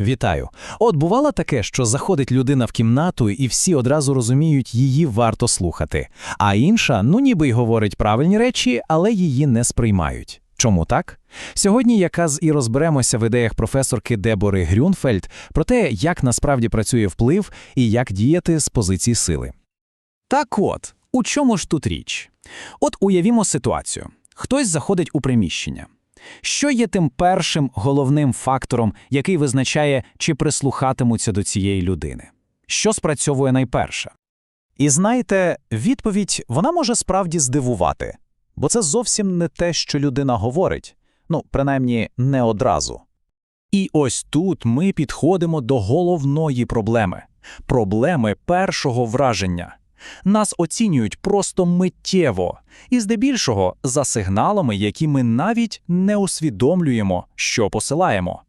Вітаю. От бувало таке, що заходить людина в кімнату, і всі одразу розуміють, її варто слухати. А інша, ну ніби й говорить правильні речі, але її не сприймають. Чому так? Сьогодні якраз і розберемося в ідеях професорки Дебори Грюнфельд про те, як насправді працює вплив і як діяти з позиції сили. Так от, у чому ж тут річ? От уявімо ситуацію: хтось заходить у приміщення. Що є тим першим головним фактором, який визначає, чи прислухатимуться до цієї людини? Що спрацьовує найперше? І знаєте, відповідь вона може справді здивувати, бо це зовсім не те, що людина говорить, ну, принаймні, не одразу. І ось тут ми підходимо до головної проблеми проблеми першого враження. Нас оцінюють просто миттєво, і здебільшого за сигналами, які ми навіть не усвідомлюємо, що посилаємо.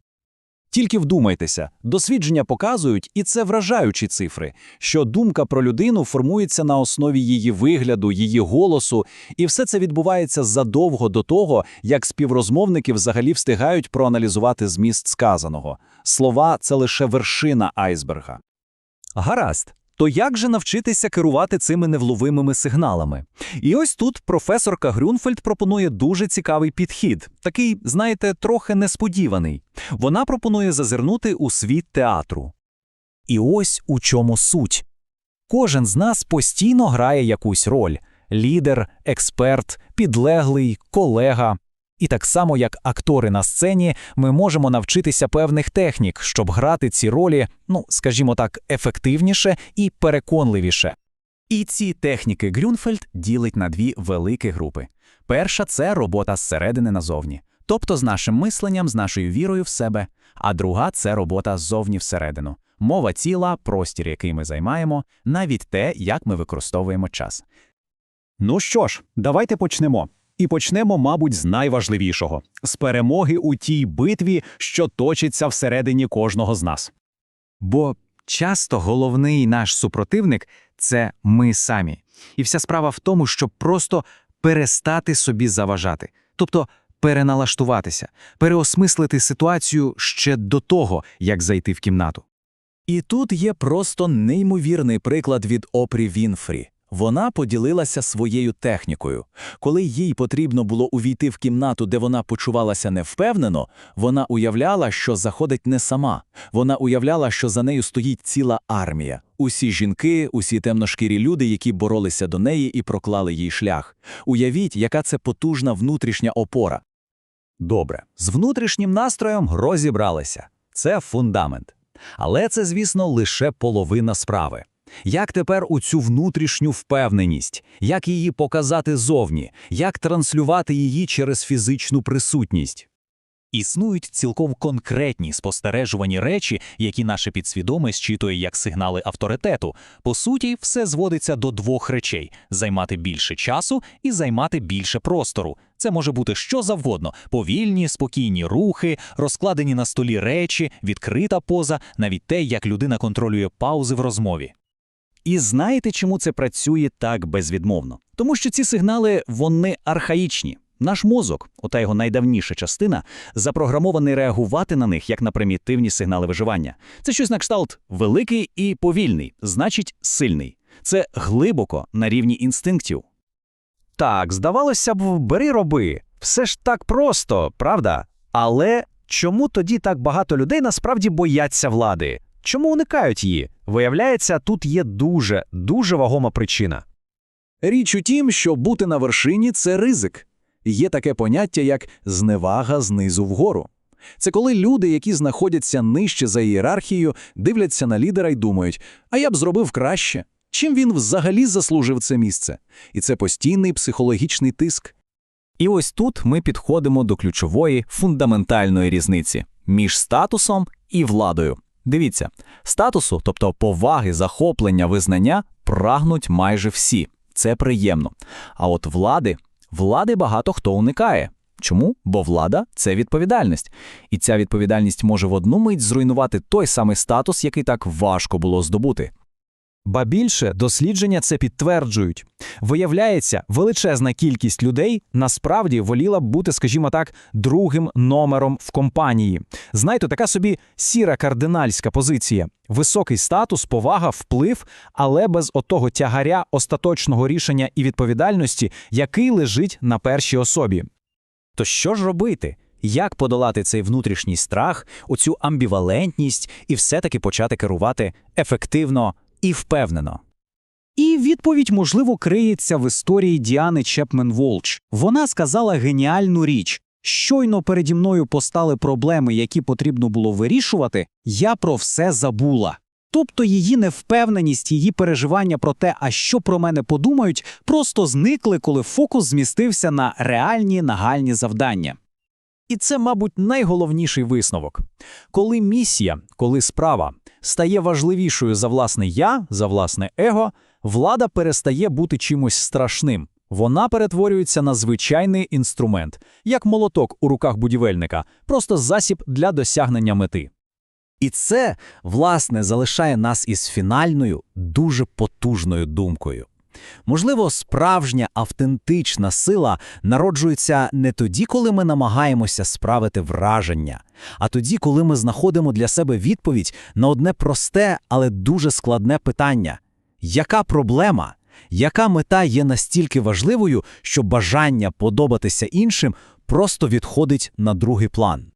Тільки вдумайтеся, дослідження показують, і це вражаючі цифри, що думка про людину формується на основі її вигляду, її голосу, і все це відбувається задовго до того, як співрозмовники взагалі встигають проаналізувати зміст сказаного. Слова це лише вершина айсберга. Гаразд. То як же навчитися керувати цими невловимими сигналами? І ось тут професорка Грюнфельд пропонує дуже цікавий підхід, такий, знаєте, трохи несподіваний. Вона пропонує зазирнути у світ театру. І ось у чому суть. Кожен з нас постійно грає якусь роль лідер, експерт, підлеглий, колега. І так само, як актори на сцені, ми можемо навчитися певних технік, щоб грати ці ролі, ну, скажімо так, ефективніше і переконливіше. І ці техніки Грюнфельд ділить на дві великі групи. Перша це робота зсередини назовні, тобто з нашим мисленням, з нашою вірою в себе, а друга це робота ззовні всередину. Мова тіла, простір, який ми займаємо, навіть те, як ми використовуємо час. Ну що ж, давайте почнемо. І почнемо, мабуть, з найважливішого з перемоги у тій битві, що точиться всередині кожного з нас. Бо часто головний наш супротивник це ми самі. І вся справа в тому, щоб просто перестати собі заважати, тобто переналаштуватися, переосмислити ситуацію ще до того, як зайти в кімнату. І тут є просто неймовірний приклад від Опрі Вінфрі. Вона поділилася своєю технікою. Коли їй потрібно було увійти в кімнату, де вона почувалася невпевнено, вона уявляла, що заходить не сама. Вона уявляла, що за нею стоїть ціла армія. Усі жінки, усі темношкірі люди, які боролися до неї і проклали їй шлях. Уявіть, яка це потужна внутрішня опора. Добре, з внутрішнім настроєм розібралися. Це фундамент. Але це, звісно, лише половина справи. Як тепер у цю внутрішню впевненість, як її показати зовні, як транслювати її через фізичну присутність? Існують цілком конкретні спостережувані речі, які наше підсвідоме зчитує як сигнали авторитету. По суті, все зводиться до двох речей: займати більше часу і займати більше простору. Це може бути що завгодно: повільні, спокійні рухи, розкладені на столі речі, відкрита поза, навіть те, як людина контролює паузи в розмові. І знаєте, чому це працює так безвідмовно? Тому що ці сигнали вони архаїчні. Наш мозок, ота його найдавніша частина, запрограмований реагувати на них як на примітивні сигнали виживання. Це щось на кшталт великий і повільний, значить сильний. Це глибоко на рівні інстинктів. Так, здавалося б, бери роби. Все ж так просто, правда? Але чому тоді так багато людей насправді бояться влади? Чому уникають її? Виявляється, тут є дуже, дуже вагома причина. Річ у тім, що бути на вершині це ризик. Є таке поняття, як зневага знизу вгору. Це коли люди, які знаходяться нижче за ієрархією, дивляться на лідера і думають, а я б зробив краще. Чим він взагалі заслужив це місце? І це постійний психологічний тиск. І ось тут ми підходимо до ключової фундаментальної різниці між статусом і владою. Дивіться, статусу, тобто поваги, захоплення, визнання, прагнуть майже всі. Це приємно. А от влади, влади багато хто уникає. Чому? Бо влада це відповідальність. І ця відповідальність може в одну мить зруйнувати той самий статус, який так важко було здобути. Ба більше дослідження це підтверджують. Виявляється, величезна кількість людей насправді воліла б бути, скажімо так, другим номером в компанії. Знаєте, така собі сіра кардинальська позиція. Високий статус, повага, вплив, але без отого тягаря остаточного рішення і відповідальності, який лежить на першій особі. То що ж робити? Як подолати цей внутрішній страх, оцю амбівалентність і все-таки почати керувати ефективно і впевнено? І відповідь, можливо, криється в історії Діани Чепмен Волч. Вона сказала геніальну річ. Щойно переді мною постали проблеми, які потрібно було вирішувати, я про все забула. Тобто її невпевненість, її переживання про те, а що про мене подумають, просто зникли, коли фокус змістився на реальні нагальні завдання. І це, мабуть, найголовніший висновок. Коли місія, коли справа стає важливішою за власне я, за власне его, влада перестає бути чимось страшним. Вона перетворюється на звичайний інструмент, як молоток у руках будівельника, просто засіб для досягнення мети. І це, власне, залишає нас із фінальною, дуже потужною думкою. Можливо, справжня автентична сила народжується не тоді, коли ми намагаємося справити враження, а тоді, коли ми знаходимо для себе відповідь на одне просте, але дуже складне питання: яка проблема, яка мета є настільки важливою, що бажання подобатися іншим просто відходить на другий план?